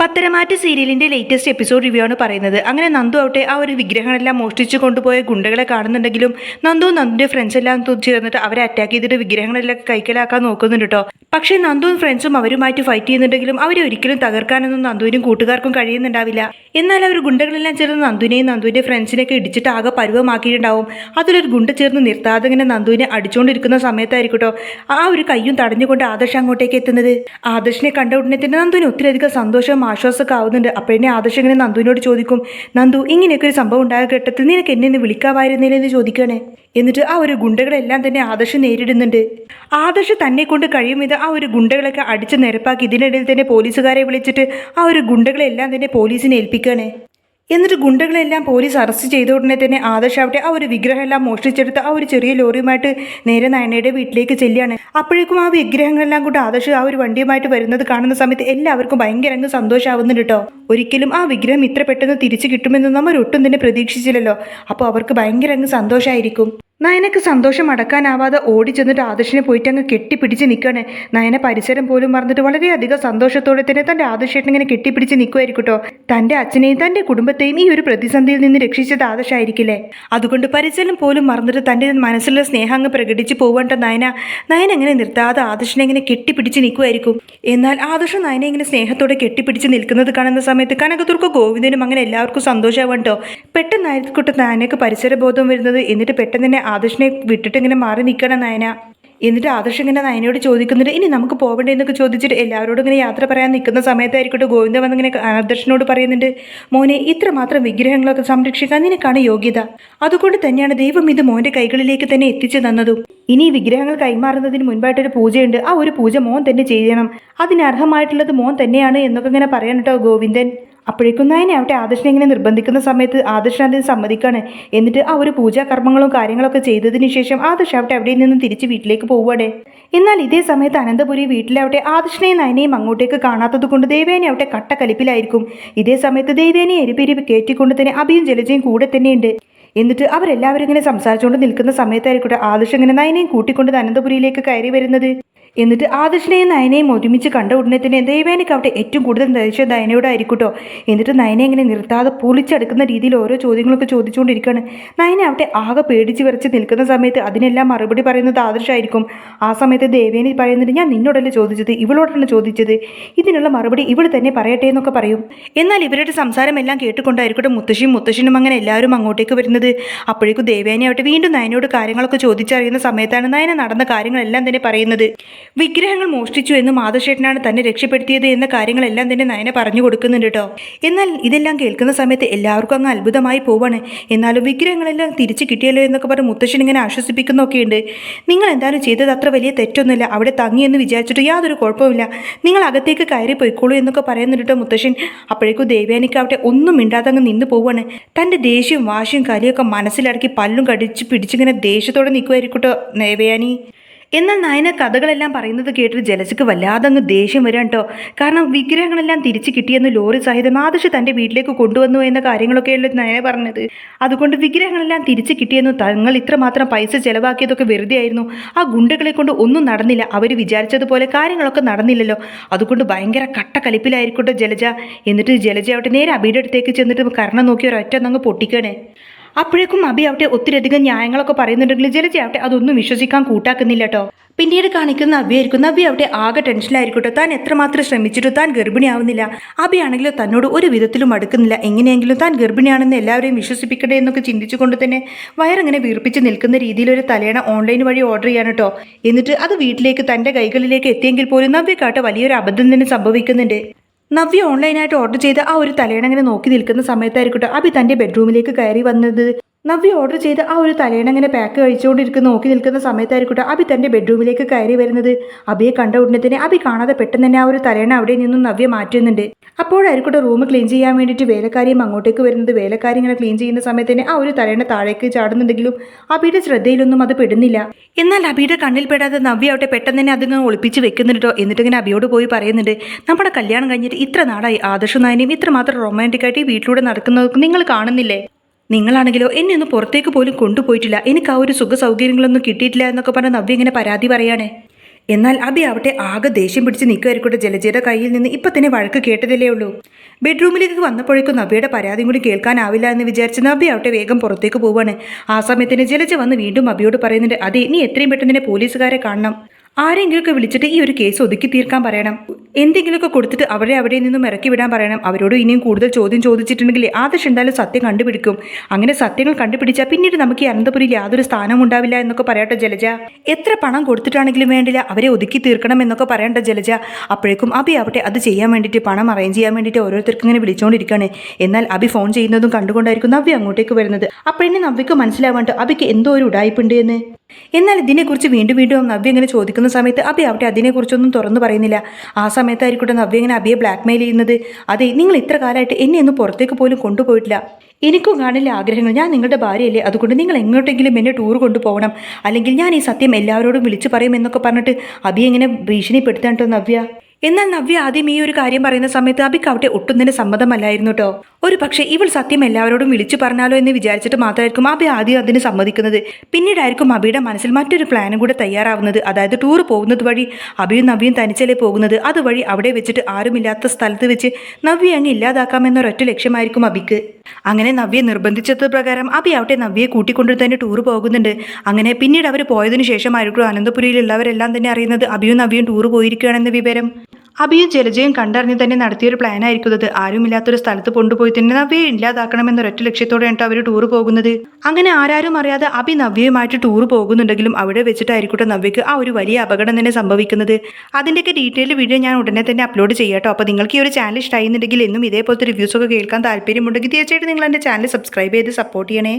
പത്തരമാറ്റ് സീരിയലിന്റെ latest episode review ആണ് പറയുന്നത്. അങ്ങനെ നന്ദു ആവട്ടെ ആ ഒരു വിഗ്രഹങ്ങളെല്ലാം മോഷ്ടിച്ചു കൊണ്ടുപോയ ഗുണ്ടകളെ കാണുന്നുണ്ടെങ്കിലും നന്ദു നന്ദുവിന്റെ ഫ്രണ്ട്സ് എല്ലാം ചേർന്നിട്ട് അവരെ അറ്റാക്ക് ചെയ്തിട്ട് വിഗ്രഹങ്ങളെല്ലാം കൈക്കലാക്കാൻ നോക്കുന്നുണ്ട് കേട്ടോ പക്ഷേ നന്ദുവും ഫ്രണ്ട്സും അവരുമായിട്ട് ഫൈറ്റ് ചെയ്യുന്നുണ്ടെങ്കിലും അവരെ ഒരിക്കലും തകർക്കാനൊന്നും നന്ദുവിനും കൂട്ടുകാർക്കും കഴിയുന്നുണ്ടാവില്ല. എന്നാൽ അവർ ഗുണ്ടകളെല്ലാം ചേർന്ന് നന്ദുവിനെയും നന്ദുവിന്റെ ഫ്രണ്ട്സിനെയൊക്കെ ഇടിച്ചിട്ട് ആകെ പരുവമാക്കിയിട്ടുണ്ടാവും. അതിലൊരു ഗുണ്ട ചേർന്ന് നിർത്താതെ ഇങ്ങനെ നന്ദുവിനെ അടിച്ചുകൊണ്ടിരിക്കുന്ന സമയത്തായിരിക്കട്ടോ ആ ഒരു കയ്യും തടഞ്ഞുകൊണ്ട് ആദർശ് അങ്ങോട്ടേക്ക് എത്തുന്നത്. ആദർശിനെ കണ്ട ഉടനെ തന്നെ നന്ദുവിന് ഒത്തിരി അധികം സന്തോഷവും ആശ്വാസമൊക്കെ ആവുന്നുണ്ട്. അപ്പോഴേ ആദർശ് ഇങ്ങനെ നന്ദുവിനോട് ചോദിക്കും? നന്ദു ഇങ്ങനെയൊക്കെ ഒരു സംഭവം ഉണ്ടായ ഘട്ടത്തിൽ നിനക്ക് എന്നെ ഒന്ന് വിളിക്കാമായിരുന്നില്ലേ എന്ന് ചോദിക്കണേ എന്നിട്ട് ആ ഒരു ഗുണ്ടകളെല്ലാം തന്നെ ആദർശ് നേരിടുന്നുണ്ട്. ആദർശ് തന്നെ കൊണ്ട് കഴിയും ഇത് ആ ഒരു ഗുണ്ടകളൊക്കെ അടിച്ച് നിരപ്പാക്കി ഇതിനിടയിൽ തന്നെ പോലീസുകാരെ വിളിച്ചിട്ട് ആ ഒരു ഗുണ്ടകളെല്ലാം തന്നെ പോലീസിനെ ഏൽപ്പിക്കണേ എന്നിട്ട് ഗുണ്ടകളെല്ലാം പോലീസ് അറസ്റ്റ് ചെയ്ത ഉടനെ തന്നെ ആദർശ് അവിടെ ആ ഒരു വിഗ്രഹം എല്ലാം മോഷ്ടിച്ചെടുത്ത് ആ ഒരു ചെറിയ ലോറിയുമായിട്ട് നേരെ നയനയുടെ വീട്ടിലേക്ക് ചെല്ലുകയാണ്. അപ്പോഴേക്കും ആ വിഗ്രഹങ്ങളെല്ലാം കൂടെ ആദർശ് ആ ഒരു വണ്ടിയുമായിട്ട് വരുന്നത് കാണുന്ന സമയത്ത് എല്ലാവർക്കും ഭയങ്കര അങ്ങ് സന്തോഷമാവുന്നുണ്ട് കേട്ടോ. ഒരിക്കലും ആ വിഗ്രഹം ഇത്ര പെട്ടെന്ന് തിരിച്ചു കിട്ടുമെന്ന് നമ്മൾ ഒട്ടും തന്നെ പ്രതീക്ഷിച്ചില്ലല്ലോ. അപ്പോൾ അവർക്ക് ഭയങ്കര അങ്ങ് സന്തോഷമായിരിക്കും നയനക്ക് സന്തോഷം അടക്കാനാവാതെ ഓടി ചെന്നിട്ട് ആദർശിനെ പോയിട്ട് അങ്ങ് കെട്ടിപ്പിടിച്ച് നിൽക്കുകയാണ് നയന പരിസരം പോലും മറന്നിട്ട് വളരെയധികം സന്തോഷത്തോടെ തന്നെ തന്റെ ആദർശേട്ടൻ ഇങ്ങനെ കെട്ടിപ്പിടിച്ച് നിൽക്കുമായിരിക്കും കേട്ടോ തന്റെ അച്ഛനെയും തന്റെ കുടുംബത്തെയും ഈ ഒരു പ്രതിസന്ധിയിൽ നിന്ന് രക്ഷിച്ചത് ആദർശായിരിക്കില്ലേ? അതുകൊണ്ട് പരിസരം പോലും മറന്നിട്ട് തന്റെ മനസ്സിലുള്ള സ്നേഹം അങ്ങ് പ്രകടിച്ച് പോകേണ്ട നയന. നയന എങ്ങനെ നിർത്താതെ ആദർശനെ ഇങ്ങനെ കെട്ടിപ്പിടിച്ച് നിൽക്കുമായിരിക്കും എന്നാൽ ആദർശ നയനെ ഇങ്ങനെ സ്നേഹത്തോടെ കെട്ടിപ്പിടിച്ച് നിൽക്കുന്നത് കാണുന്ന സമയത്ത് കനകതുർക്കും ഗോവിന്ദനും അങ്ങനെ എല്ലാവർക്കും സന്തോഷമാവും കേട്ടോ പെട്ടെന്നായിരിക്കട്ടെ നയനക്ക് പരിസരബോധം വരുന്നത്. എന്നിട്ട് പെട്ടെന്ന് തന്നെ ആദർശനെ വിട്ടിട്ട് ഇങ്ങനെ മാറി നിൽക്കണം നയന. എന്നിട്ട് ആദർശ് ഇങ്ങനെ നയനയോട് ചോദിക്കുന്നുണ്ട് ഇനി നമുക്ക് പോകണ്ടേ എന്നൊക്കെ ചോദിച്ചിട്ട് എല്ലാവരോടും ഇങ്ങനെ യാത്ര പറയാൻ നിൽക്കുന്ന സമയത്തായിരിക്കട്ടെ ഗോവിന്ദ വന്ന് ഇങ്ങനെ ആദർശനോട് പറയുന്നുണ്ട് മോനെ ഇത്രമാത്രം വിഗ്രഹങ്ങളൊക്കെ സംരക്ഷിക്കാൻ നിനക്കാണ് യോഗ്യത. അതുകൊണ്ട് തന്നെയാണ് ദൈവം ഇത് മോന്റെ കൈകളിലേക്ക് തന്നെ എത്തിച്ചു തന്നതും. ഇനി വിഗ്രഹങ്ങൾ കൈമാറുന്നതിന് മുൻപായിട്ടൊരു പൂജയുണ്ട് ആ ഒരു പൂജ മോൻ തന്നെ ചെയ്യണം. അതിനർഹമായിട്ടുള്ളത് മോൻ തന്നെയാണ് എന്നൊക്കെ ഇങ്ങനെ പറയാൻ ഗോവിന്ദൻ. അപ്പോഴേക്കും നയനെ അവിടെ ആദർശനെ ഇങ്ങനെ നിർബന്ധിക്കുന്ന സമയത്ത് ആദർശൻ അതിന് സമ്മതിക്കാണ്. എന്നിട്ട് ആ ഒരു പൂജാകർമ്മങ്ങളും കാര്യങ്ങളൊക്കെ ചെയ്തതിന് ശേഷം ആദർശ് അവിടെ അവിടെ നിന്നും തിരിച്ച് വീട്ടിലേക്ക് പോവുകയാണ് എന്നാൽ ഇതേ സമയത്ത് അനന്തപുരി വീട്ടിലവിടെ ആദർശനെയും നയനെയും അങ്ങോട്ടേക്ക് കാണാത്തത് കൊണ്ട് ദേവേനെ അവിടെ കട്ടക്കലിപ്പിലായിരിക്കും. ഇതേ സമയത്ത് ദേവേനെ എരിപെരി കയറ്റിക്കൊണ്ട് തന്നെ അഭിയും ജലജയും കൂടെ തന്നെയുണ്ട്. എന്നിട്ട് അവരെല്ലാവരും ഇങ്ങനെ സംസാരിച്ചുകൊണ്ട് നിൽക്കുന്ന സമയത്തായിരിക്കട്ടെ ആദർശ് ഇങ്ങനെ നയനെയും കൂട്ടിക്കൊണ്ട് അനന്തപുരിയിലേക്ക് കയറി വരുന്നത്. എന്നിട്ട് ആദർശനെയും നയനയും ഒരുമിച്ച് കണ്ട ഉടനെ തന്നെ ദേവേനയ്ക്ക് അവിടെ ഏറ്റവും കൂടുതൽ ദേഷ്യം നയനയോടായിരിക്കട്ടോ എന്നിട്ട് നയനെ ഇങ്ങനെ നിർത്താതെ പൊളിച്ചെടുക്കുന്ന രീതിയിൽ ഓരോ ചോദ്യങ്ങളൊക്കെ ചോദിച്ചുകൊണ്ടിരിക്കുകയാണ്. നയന അവിടെ ആകെ പേടിച്ച് വിറച്ച് നിൽക്കുന്ന സമയത്ത് അതിനെല്ലാം മറുപടി പറയുന്നത് ആദർശമായിരിക്കും ആ സമയത്ത് ദേവേനി പറയുന്നുണ്ട് ഞാൻ നിന്നോടല്ലേ ചോദിച്ചത്? ഇവളോടാണ് ചോദിച്ചത്? ഇതിനുള്ള മറുപടി ഇവൾ തന്നെ പറയട്ടെ എന്നൊക്കെ പറയും. എന്നാൽ ഇവരുടെ സംസാരമെല്ലാം കേട്ടുകൊണ്ടായിരിക്കട്ടെ മുത്തശ്ശിയും മുത്തശ്ശനും അങ്ങനെ എല്ലാവരും അങ്ങോട്ടേക്ക് വരുന്നത്. അപ്പോഴേക്കും ദേവേനി ആവട്ടെ വീണ്ടും നയനോട് കാര്യങ്ങളൊക്കെ ചോദിച്ചറിയുന്ന സമയത്താണ് നയന നടന്ന കാര്യങ്ങളെല്ലാം തന്നെ പറയുന്നത്. വിഗ്രഹങ്ങൾ മോഷ്ടിച്ചു എന്ന് മാധവശേട്ടനാണ് തന്നെ രക്ഷപ്പെടുത്തിയത് എന്ന കാര്യങ്ങളെല്ലാം തന്നെ നയന പറഞ്ഞു കൊടുക്കുന്നുണ്ട് കേട്ടോ എന്നാൽ ഇതെല്ലാം കേൾക്കുന്ന സമയത്ത് എല്ലാവർക്കും അങ്ങ് അത്ഭുതമായി പോവാണ്. എന്നാലും വിഗ്രഹങ്ങളെല്ലാം തിരിച്ചു കിട്ടിയല്ലോ എന്നൊക്കെ പറഞ്ഞ് മുത്തശ്ശൻ ഇങ്ങനെ ആശ്വസിപ്പിക്കുന്നൊക്കെയുണ്ട്. നിങ്ങൾ എന്തായാലും ചെയ്തത് അത്ര വലിയ തെറ്റൊന്നുമില്ല. അവിടെ തങ്ങിയെന്ന് വിചാരിച്ചിട്ട് യാതൊരു കുഴപ്പമില്ല നിങ്ങൾ അകത്തേക്ക് കയറി പോയിക്കോളൂ എന്നൊക്കെ പറയുന്നുണ്ട് കേട്ടോ മുത്തശ്ശൻ. അപ്പോഴേക്കും ദേവയാനിക്ക് അവിടെ ഒന്നും മിണ്ടാതെ അങ്ങ് നിന്ന് പോവാണ്. തന്റെ ദേഷ്യവും വാശിയും കലിയൊക്കെ മനസ്സിലടക്കി പല്ലും കടിച്ച് പിടിച്ചിങ്ങനെ ദേഷ്യത്തോടെ നിൽക്കുമായിരിക്കും കേട്ടോ ദേവയാനി. എന്നാൽ നയന കഥകളെല്ലാം പറയുന്നത് കേട്ടിട്ട് ജലജയ്ക്ക് വല്ലാതെ അങ്ങ് ദേഷ്യം വരാൻ കേട്ടോ കാരണം വിഗ്രഹങ്ങളെല്ലാം തിരിച്ചു കിട്ടിയെന്ന് ലോറി സഹിതം ആദർശ് തന്റെ വീട്ടിലേക്ക് കൊണ്ടുവന്നു എന്ന കാര്യങ്ങളൊക്കെയല്ലേ നയന പറഞ്ഞത്. അതുകൊണ്ട് വിഗ്രഹങ്ങളെല്ലാം തിരിച്ചു കിട്ടിയെന്ന് തങ്ങൾ ഇത്രമാത്രം പൈസ ചെലവാക്കിയതൊക്കെ വെറുതെ ആയിരുന്നു. ആ ഗുണ്ടകളെ കൊണ്ട് ഒന്നും നടന്നില്ല. അവർ വിചാരിച്ചതുപോലെ കാര്യങ്ങളൊക്കെ നടന്നില്ലല്ലോ. അതുകൊണ്ട് ഭയങ്കര കട്ട ജലജ. എന്നിട്ട് ജലജ അവിടെ നേരെ അബിയുടെ അടുത്തേക്ക് ചെന്നിട്ട് കരണം നോക്കി ഒരൊറ്റ നങ്ങ് പൊട്ടിക്കണേ. അപ്പോഴേക്കും അബി അവിടെ ഒത്തിരിയധികം ന്യായങ്ങളൊക്കെ പറയുന്നുണ്ടെങ്കിൽ ജലജ അവിടെ അതൊന്നും വിശ്വസിക്കാൻ കൂട്ടാക്കുന്നില്ല കേട്ടോ പിന്നീട് കാണിക്കുന്ന അബിയായിരിക്കും. അബി അവിടെ ആകെ ടെൻഷനിലായിരിക്കട്ടോ താൻ എത്രമാത്രം ശ്രമിച്ചിട്ടും താൻ ഗർഭിണിയാവുന്നില്ല. അബി ആണെങ്കിലും തന്നോട് ഒരു വിധത്തിലും അടുക്കുന്നില്ല. എങ്ങനെയെങ്കിലും താൻ ഗർഭിണിയാണെന്ന് എല്ലാവരെയും വിശ്വസിപ്പിക്കട്ടെ എന്നൊക്കെ ചിന്തിച്ചുകൊണ്ട് തന്നെ വയറങ്ങനെ വീർപ്പിച്ച് നിൽക്കുന്ന രീതിയിൽ ഒരു തലേണ ഓൺലൈൻ വഴി ഓർഡർ ചെയ്യാൻ കേട്ടോ എന്നിട്ട് അത് വീട്ടിലേക്ക് തന്റെ കൈകളിലേക്ക് എത്തിയെങ്കിൽ പോലും നവ്യക്കാട്ട് വലിയൊരു അബദ്ധം തന്നെ സംഭവിക്കുന്നുണ്ട്. നവ്യ ഓൺലൈനായിട്ട് ഓർഡർ ചെയ്ത ആ ഒരു തലേണങ്ങനെ നോക്കി നിൽക്കുന്ന സമയത്തായിരിക്കട്ടെ അഭി തന്റെ ബെഡ്റൂമിലേക്ക് കയറി വന്നത്. നവ്യ ഓർഡർ ചെയ്ത ആ ഒരു തലേണ ഇങ്ങനെ പാക്ക് കഴിച്ചുകൊണ്ടിരിക്കുന്ന. നോക്കി നിൽക്കുന്ന സമയത്തായിരിക്കട്ടെ അബി തന്റെ ബെഡ്റൂമിലേക്ക് കയറി വരുന്നത്. അബിയെ കണ്ട ഉടനെ തന്നെ അബി കാണാതെ പെട്ടെന്ന് തന്നെ ആ ഒരു തലേണ അവിടെ നിന്നും നവ്യ മാറ്റുന്നുണ്ട്. അപ്പോഴായിരിക്കട്ടെ റൂം ക്ലീൻ ചെയ്യാൻ വേണ്ടിയിട്ട് വേലക്കാരിയും അങ്ങോട്ടേക്ക് വരുന്നത്. വേലക്കാരി ഇങ്ങനെ ക്ലീൻ ചെയ്യുന്ന സമയത്ത് തന്നെ ആ ഒരു തലേണ താഴേക്ക് ചാടുന്നുണ്ടെങ്കിലും അബിയുടെ ശ്രദ്ധയിലൊന്നും അത് പെടുന്നില്ല. എന്നാൽ അബിയുടെ കണ്ണിൽപ്പെടാതെ നവ്യ അവിടെ പെട്ടെന്ന് തന്നെ അതിങ്ങനെ ഒളിപ്പിച്ച് വെക്കുന്നുണ്ടോ എന്നിട്ട് ഇങ്ങനെ അബിയോട് പോയി പറയുന്നുണ്ട് നമ്മുടെ കല്യാണം കഴിഞ്ഞിട്ട് ഇത്ര നാളായി. ആദർശ നായനെയും ഇത്രമാത്രം റൊമാന്റിക്കായിട്ട് ഈ വീട്ടിലൂടെ നടക്കുന്നത് നിങ്ങൾ കാണുന്നില്ലേ? നിങ്ങളാണെങ്കിലോ എന്നെ ഒന്ന് പുറത്തേക്ക് പോലും കൊണ്ടുപോയിട്ടില്ല. എനിക്ക് ആ ഒരു സുഖ സൗകര്യങ്ങളൊന്നും കിട്ടിയിട്ടില്ല എന്നൊക്കെ പറഞ്ഞ് നവ്യ ഇങ്ങനെ പരാതി പറയാണേ. എന്നാൽ അബി ആവട്ടെ ആകെ ദേഷ്യം പിടിച്ച് നിൽക്കുമായിരിക്കട്ടെ ജലജയുടെ കയ്യിൽ നിന്ന് ഇപ്പൊ തന്നെ വഴക്ക് കേട്ടതല്ലേ ഉള്ളൂ. ബെഡ്റൂമിലേക്ക് വന്നപ്പോഴേക്കും നബിയുടെ പരാതിയും കൂടി കേൾക്കാനാവില്ല എന്ന് വിചാരിച്ച് നബി ആവട്ടെ വേഗം പുറത്തേക്ക് പോവാണ്. ആ സമയത്തിന് ജലജ വന്ന് വീണ്ടും അബിയോട് പറയുന്നുണ്ട് അതെ നീ എത്രയും പെട്ടെന്ന് പോലീസുകാരെ കാണണം. ആരെങ്കിലുമൊക്കെ വിളിച്ചിട്ട് ഈ ഒരു കേസ് ഒതുക്കി തീർക്കാൻ പറയണം. എന്തെങ്കിലുമൊക്കെ കൊടുത്തിട്ട് അവരെ അവിടെ നിന്നും ഇറക്കി വിടാൻ പറയണം. അവരോട് ഇനിയും കൂടുതൽ ചോദ്യം ചോദിച്ചിട്ടുണ്ടെങ്കിൽ ആദർശ് എന്തായാലും സത്യം കണ്ടുപിടിക്കും. അങ്ങനെ സത്യങ്ങൾ കണ്ടുപിടിച്ചാൽ പിന്നീട് നമുക്ക് ഈ അനന്തപുരിയിൽ യാതൊരു സ്ഥാനം ഉണ്ടാവില്ല എന്നൊക്കെ പറയട്ടെ ജലജ. എത്ര പണം കൊടുത്തിട്ടാണെങ്കിലും വേണ്ടില്ല അവരെ ഒതുക്കി തീർക്കണം എന്നൊക്കെ പറയണ്ട ജലജ. അപ്പോഴേക്കും അഭി ആവട്ടെ അത് ചെയ്യാൻ വേണ്ടിയിട്ട് പണം അറേഞ്ച് ചെയ്യാൻ വേണ്ടിയിട്ട് ഓരോരുത്തർക്കും ഇങ്ങനെ വിളിച്ചുകൊണ്ടിരിക്കുകയാണ് എന്നാൽ അഭി ഫോൺ ചെയ്യുന്നതും കണ്ടുകൊണ്ടായിരിക്കും നവ്യ അങ്ങോട്ടേക്ക് വരുന്നത്. അപ്പോഴേ നവ്യക്ക് മനസ്സിലാവാണ്ട് അഭിക്ക് എന്തോ ഒരു ഉടായ്പുണ്ട് എന്ന്? എന്നാൽ ഇതിനെക്കുറിച്ച് വീണ്ടും വീണ്ടും നവ്യ ഇങ്ങനെ ചോദിക്കുന്ന സമയത്ത് അബി അവിടെ അതിനെക്കുറിച്ചൊന്നും തുറന്നു പറയുന്നില്ല. ആ സമയത്തായിരിക്കട്ടെ നവ്യ ഇങ്ങനെ അബിയെ ബ്ലാക്ക്മെയിൽ ചെയ്യുന്നത്. അതെ നിങ്ങൾ ഇത്ര കാലമായിട്ട് എന്നെ ഒന്നും പുറത്തേക്ക് പോലും കൊണ്ടുപോയിട്ടില്ല. എനിക്കും കാണില്ല ആഗ്രഹങ്ങൾ. ഞാൻ നിങ്ങളുടെ ഭാര്യയല്ലേ. അതുകൊണ്ട് നിങ്ങൾ എങ്ങോട്ടെങ്കിലും എന്നെ ടൂർ കൊണ്ടുപോകണം. അല്ലെങ്കിൽ ഞാൻ ഈ സത്യം എല്ലാവരോടും വിളിച്ചു പറയും എന്നൊക്കെ പറഞ്ഞിട്ട് അബിയെ ഇങ്ങനെ ഭീഷണിപ്പെടുത്താൻ കേട്ടോ നവ്യ. എന്നാൽ നവ്യ ആദ്യം ഈ ഒരു കാര്യം പറയുന്ന സമയത്ത് അബിക്ക് അവിടെ ഒട്ടും തന്നെ സമ്മതമല്ലായിരുന്നു കേട്ടോ ഒരു പക്ഷേ ഇവൾ സത്യം എല്ലാവരോടും വിളിച്ചു പറഞ്ഞാലോ എന്ന് വിചാരിച്ചിട്ട് മാത്രമായിരിക്കും അബി ആദ്യം അതിന് സമ്മതിക്കുന്നത്. പിന്നീടായിരിക്കും അബിയുടെ മനസ്സിൽ മറ്റൊരു പ്ലാനും കൂടെ തയ്യാറാവുന്നത്. അതായത് ടൂർ പോകുന്നത് വഴി അബിയും നവ്യയും തനിച്ചല്ലേ പോകുന്നത്? അതുവഴി അവിടെ വെച്ചിട്ട് ആരുമില്ലാത്ത സ്ഥലത്ത് വെച്ച് നവ്യ അങ്ങ് ഇല്ലാതാക്കാമെന്നൊരൊറ്റ ലക്ഷ്യമായിരിക്കും അബിക്ക്. അങ്ങനെ നവ്യെ നിർബന്ധിച്ചത് പ്രകാരം അബി അവിടെ നവ്യയെ കൂട്ടിക്കൊണ്ട് തന്നെ ടൂർ പോകുന്നുണ്ട്. അങ്ങനെ പിന്നീട് അവർ പോയതിനു ശേഷമായിരിക്കും അനന്തപുരിയിലുള്ളവരെല്ലാം തന്നെ അറിയുന്നത് അബിയും നവ്യയും ടൂർ പോയിരിക്കുകയാണെന്ന വിവരം. അബിയും ജലജയും കണ്ടറിഞ്ഞ് തന്നെ നടത്തിയൊരു പ്ലാൻ അത് ആരുമില്ലാത്തൊരു സ്ഥലത്ത് കൊണ്ടുപോയി തന്നെ നവ്യയെ ഇല്ലാതാക്കണമെന്നൊരൊറ്റ ലക്ഷ്യത്തോടെയാണ് അവർ ടൂർ പോകുന്നത്. അങ്ങനെ ആരാരും അറിയാതെ അബി നവ്യയുമായിട്ട് ടൂർ പോകുന്നുണ്ടെങ്കിലും അവിടെ വെച്ചിട്ടായിരിക്കട്ടെ നവ്യക്ക് ആ ഒരു വലിയ അപകടം തന്നെ സംഭവിക്കുന്നത്. അതിന്റെയൊക്കെ ഡീറ്റെയിൽ വീഡിയോ ഞാൻ ഉടനെ തന്നെ അപ്ലോഡ് ചെയ്യാട്ടോ അപ്പോൾ നിങ്ങൾക്ക് ഈ ഒരു ചാനൽ ഇഷ്ടമായിരുന്നുണ്ടെങ്കിൽ എന്നും ഇതേപോലത്തെ റിവ്യൂസ് ഒക്കെ കേൾക്കാൻ താല്പര്യമുണ്ടെങ്കിൽ തീർച്ചയായിട്ടും നിങ്ങൾ എന്റെ ചാനൽ സബ്സ്ക്രൈബ് ചെയ്ത് സപ്പോർട്ട് ചെയ്യണേ.